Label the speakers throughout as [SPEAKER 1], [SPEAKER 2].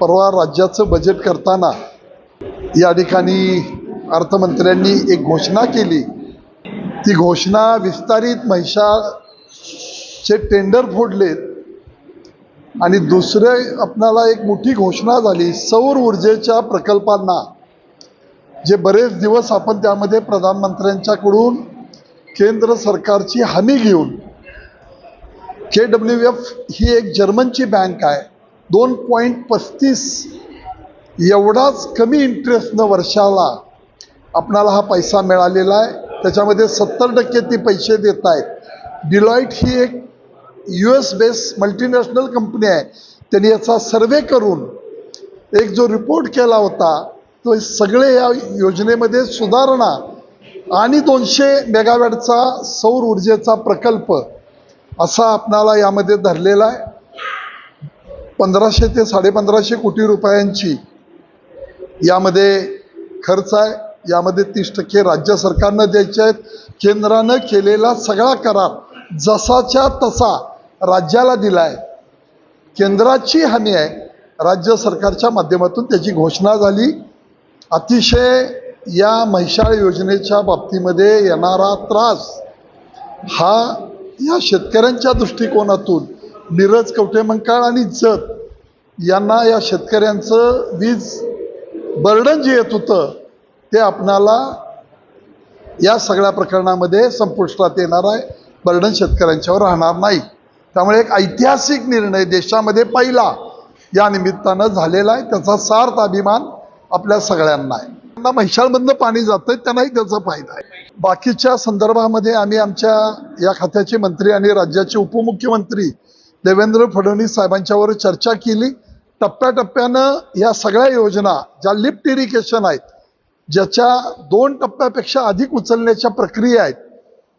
[SPEAKER 1] परवा राज्याचं बजेट करताना या ठिकाणी अर्थमंत्र्यांनी एक घोषणा केली. ती घोषणा विस्तारित महिषाचे टेंडर फोडलेत. आणि दुसरे आपणाला एक मोठी घोषणा झाली सौर ऊर्जेच्या प्रकल्पांना. जे बरेच दिवस आपण त्यामध्ये प्रधानमंत्र्यांच्याकडून केंद्र सरकारची हमी घेऊन के डब्ल्यू एफ ही एक जर्मनची बँक आहे. दोन पॉईंट पस्तीस एवढाच कमी इंटरेस्टनं वर्षाला आपणाला हा पैसा मिळालेला आहे. त्याच्यामध्ये सत्तर टक्के ते पैसे देत आहेत. डिलॉईट ही एक U S base multinational company आहे. त्यांनी याचा सर्वे करून एक जो रिपोर्ट केला होता तो सगळे या योजनेमध्ये सुधारणा आणि दोनशे मेगावॅटचा सौर ऊर्जेचा प्रकल्प असा आपणाला यामध्ये धरलेला आहे. पंधराशे ते साडेपंधराशे कोटी रुपयांची यामध्ये खर्च आहे. यामध्ये तीस टक्के राज्य सरकारनं द्यायचे आहेत. केंद्रानं केलेला सगळा करार जसाच्या तसा राज्याला दिला आहे केंद्राची हमी आहे. राज्य सरकारच्या माध्यमातून त्याची घोषणा झाली. अतिशय या म्हैशाळ योजनेच्या बाबतीमध्ये येणारा त्रास हा या शेतकऱ्यांच्या दृष्टिकोनातून नीरज कवठे मंकाळ आणि जत यांना या शेतकऱ्यांचं वीज बर्डन जे येत होतं ते आपणाला या सगळ्या प्रकरणामध्ये संपुष्टात येणार आहे. बर्डन शेतकऱ्यांच्यावर राहणार नाही. त्यामुळे एक ऐतिहासिक निर्णय देशामध्ये पहिला या निमित्तानं झालेला आहे. त्याचा सार्थ अभिमान आपल्या सगळ्यांना आहे. त्यांना म्हैशाळमधनं पाणी जातं त्यांनाही त्याचा फायदा आहे. बाकीच्या संदर्भामध्ये आम्ही आमच्या या खात्याचे मंत्री आणि राज्याचे उपमुख्यमंत्री देवेंद्र फडणवीस साहेबांच्यावर चर्चा केली. टप्प्याटप्प्यानं या सगळ्या योजना ज्या लिफ्ट इरिगेशन आहेत ज्याच्या दोन टप्प्यापेक्षा अधिक उचलण्याच्या प्रक्रिया आहेत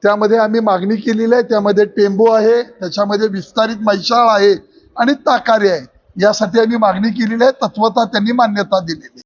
[SPEAKER 1] त्यामध्ये आम्ही मागणी केलेली आहे. त्यामध्ये टेंबो आहे त्याच्यामध्ये विस्तारित मैशाळ आहे आणि ताकारी आहे. यासाठी आम्ही मागणी केलेली आहे. तत्वता त्यांनी मान्यता दिलेली